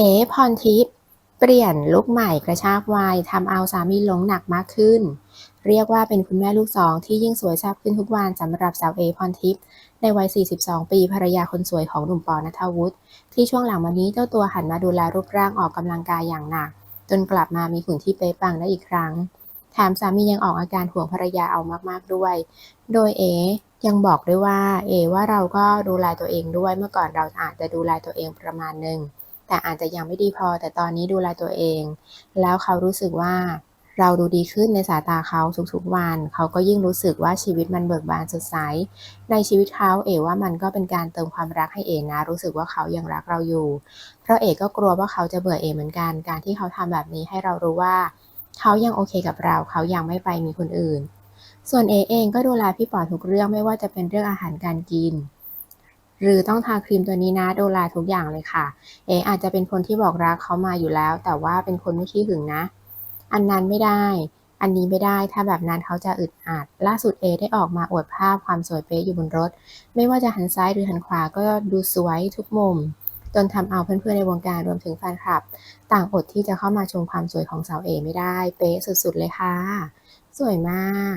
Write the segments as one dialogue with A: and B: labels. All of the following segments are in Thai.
A: เอ๋พรทิพย์เปลี่ยนลุคใหม่กระชากวัยทำเอาสามีหลงหนักมากขึ้น เรียกว่าเป็นคุณแม่ลูกสองที่ยิ่งสวยแซ่บขึ้นทุกวันสำหรับสาวเอพรทิพย์ในวัย 42 ปีภรรยาคนสวยของหนุ่มปอนัทวุฒิที่ช่วงหลังมานี้เจ้าตัวหันมาดูแลรูปร่างออกกำลังกายอย่างหนัก จนกลับมามีหุ่นที่เป๊ะปังได้อีกครั้งแถมสามียังออกอาการห่วงภรรยาเอามากๆด้วย โดยเอยังบอกด้วยว่า เอว่าเราก็ดูแลตัวเองด้วยเมื่อก่อนเราอาจจะดูแลตัวเองประมาณหนึ่ง แต่อาจจะยังไม่ดีพอ แต่ตอนนี้ดูแลตัวเอง แล้วเขารู้สึกว่าเราดูดีขึ้นในสายตาเขาทุกๆวัน เขาก็ยิ่งรู้สึกว่าชีวิตมันเบิกบานสดใส ในชีวิตเขาเอ๋ว่ามันก็เป็นการเติมความรักให้เอ๋นะ รู้สึกว่าเขายังรักเราอยู่ เพราะเอ๋ก็กลัวว่าเขาจะเบื่อเอ๋เหมือนกัน การที่เขาทำแบบนี้ให้เรารู้ว่า เขายังโอเคกับเรา เขายังไม่ไปมีคนอื่น ส่วนเอเองก็ดูแลพี่ปอทุกเรื่องไม่ว่าจะเป็นเรื่องอาหารการกิน หรือต้องทาครีมตัวนี้นะดูแลทุกอย่างเลยค่ะ เอ๋อาจจะเป็นคนที่บอกรักเขามาอยู่แล้ว แต่ว่าเป็นคนไม่ขี้หึงนะ อันนั้นไม่ได้ อันนี้ไม่ได้ถ้าแบบนั้นเขาจะอึดอัดล่าสุดเอได้ออกมาอวดภาพความสวยเป๊ะอยู่บนรถ ไม่ว่าจะหันซ้ายหรือหันขวาก็ดูสวยทุกมุมจนทำเอาเพื่อนๆในวงการรวมถึงแฟนคลับ ต่างอดที่จะเข้ามาชมความสวยของสาวเอไม่ได้ เป๊ะสุดๆเลยค่ะ สวยมาก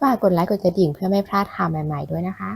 A: ฝากกดไลค์กดกระดิ่งเพื่อไม่พลาดข่าวใหม่ๆด้วยนะคะ